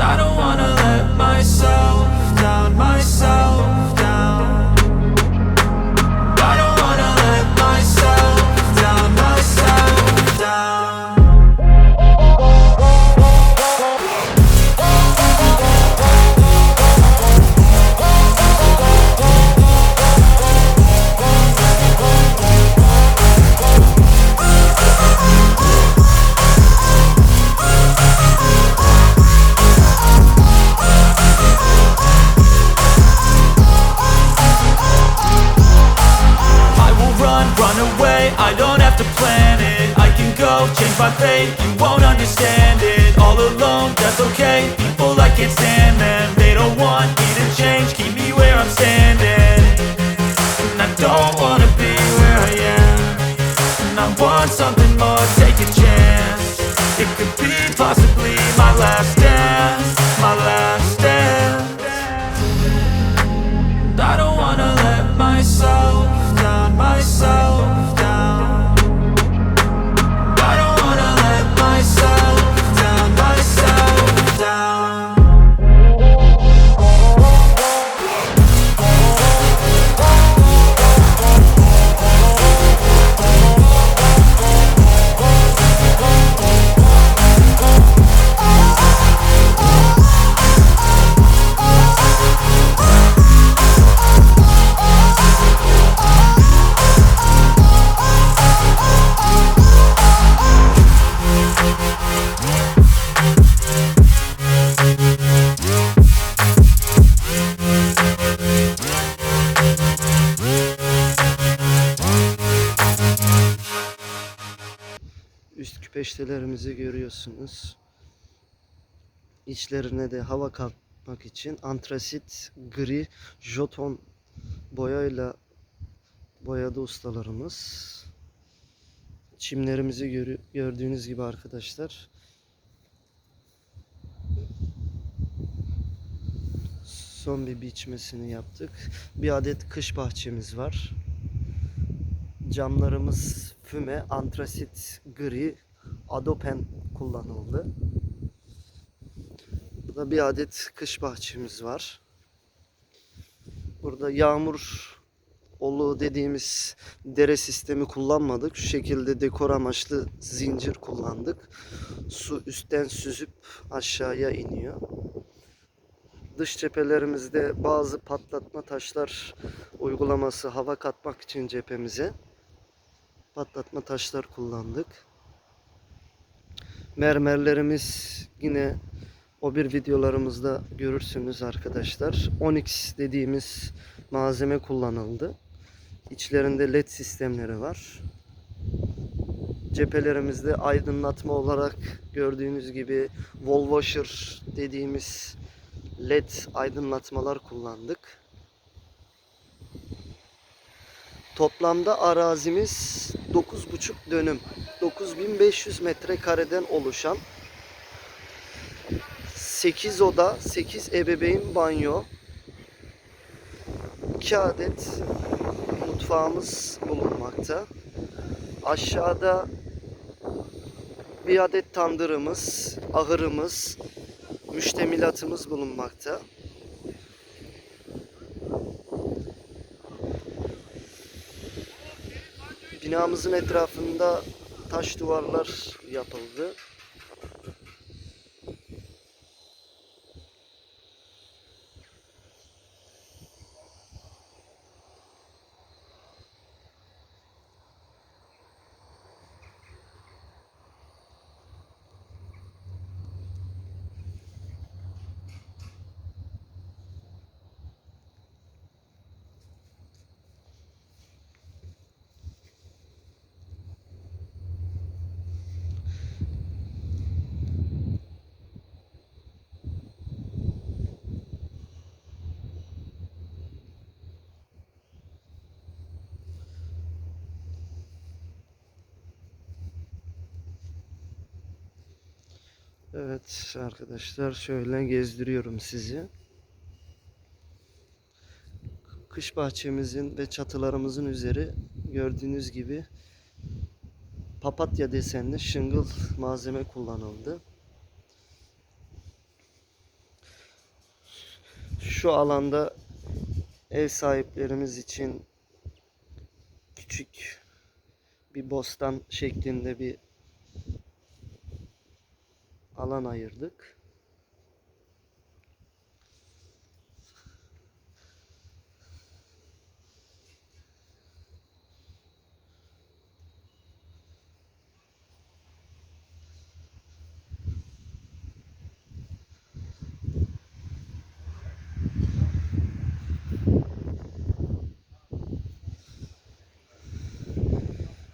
I don't wanna let myself down, myself that's okay, people I can't stand Üst küpeştelerimizi görüyorsunuz. İçlerine de hava katmak için antrasit gri joton boyayla boyadı ustalarımız. Çimlerimizi görü- gördüğünüz gibi arkadaşlar. Son bir biçmesini yaptık. Bir adet kış bahçemiz var. Camlarımız füme, antrasit gri, adopen kullanıldı. Burada bir adet kış bahçemiz var. Burada yağmur olu dediğimiz dere sistemi kullanmadık. Şu şekilde dekor amaçlı zincir kullandık. Su üstten süzüp aşağıya iniyor. Dış cephelerimizde bazı patlatma taşlar uygulaması hava katmak için cephemize patlatma taşlar kullandık. Mermerlerimiz yine o bir videolarımızda görürsünüz arkadaşlar. Onyx dediğimiz malzeme kullanıldı. İçlerinde led sistemleri var. Cephelerimizde aydınlatma olarak gördüğünüz gibi wall washer dediğimiz led aydınlatmalar kullandık. Toplamda arazimiz 9,5 dönüm. 9500 metrekareden oluşan 8 oda, 8 ebeveyn banyo, 2 adet mutfağımız bulunmakta. Aşağıda bir adet tandırımız, ahırımız, müştemilatımız bulunmakta. Binamızın etrafında taş duvarlar yapıldı. Evet arkadaşlar şöyle gezdiriyorum sizi. Kış bahçemizin ve çatılarımızın üzeri gördüğünüz gibi papatya desenli şıngıl malzeme kullanıldı. Şu alanda ev sahiplerimiz için küçük bir bostan şeklinde bir alan ayırdık.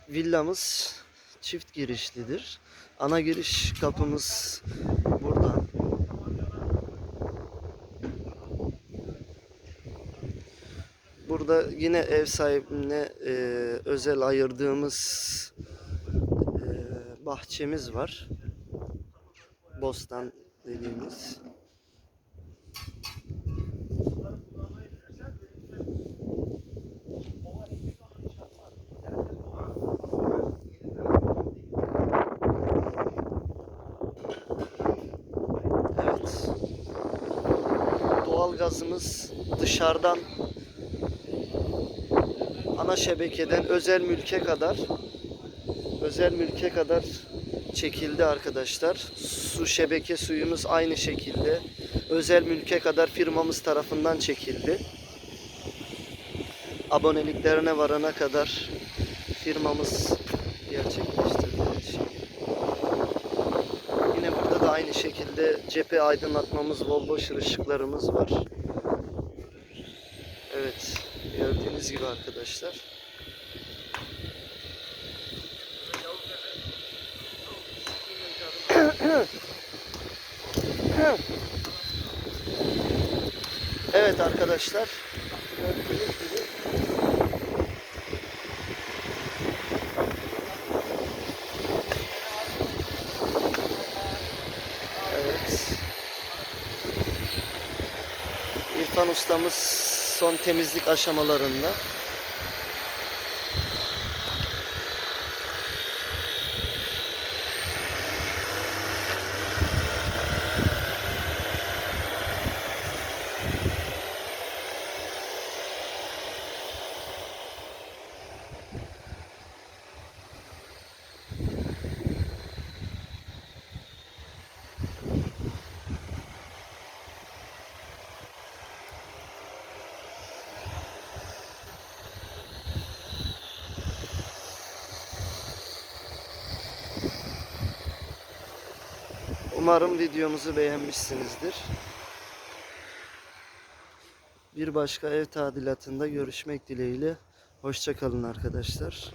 Villamız çift girişlidir. Ana giriş kapımız burada. Burada yine ev sahibine e, özel ayırdığımız e, bahçemiz var. Bostan dediğimiz. Doğalgazımız dışarıdan ana şebekeden özel mülke kadar özel mülke kadar çekildi arkadaşlar. Su şebeke suyumuz aynı şekilde özel mülke kadar firmamız tarafından çekildi. Aboneliklerine varana kadar firmamız gerçekleştirdi her şeyi. Yine burada da aynı şekilde cephe aydınlatmamız, wallboşer ışıklarımız var. Evet, gördüğünüz gibi arkadaşlar. Evet arkadaşlar. Gördüğünüz gibi Evet. İrfan ustamız son temizlik aşamalarında. Umarım videomuzu beğenmişsinizdir. Bir başka ev tadilatında görüşmek dileğiyle. Hoşçakalın arkadaşlar.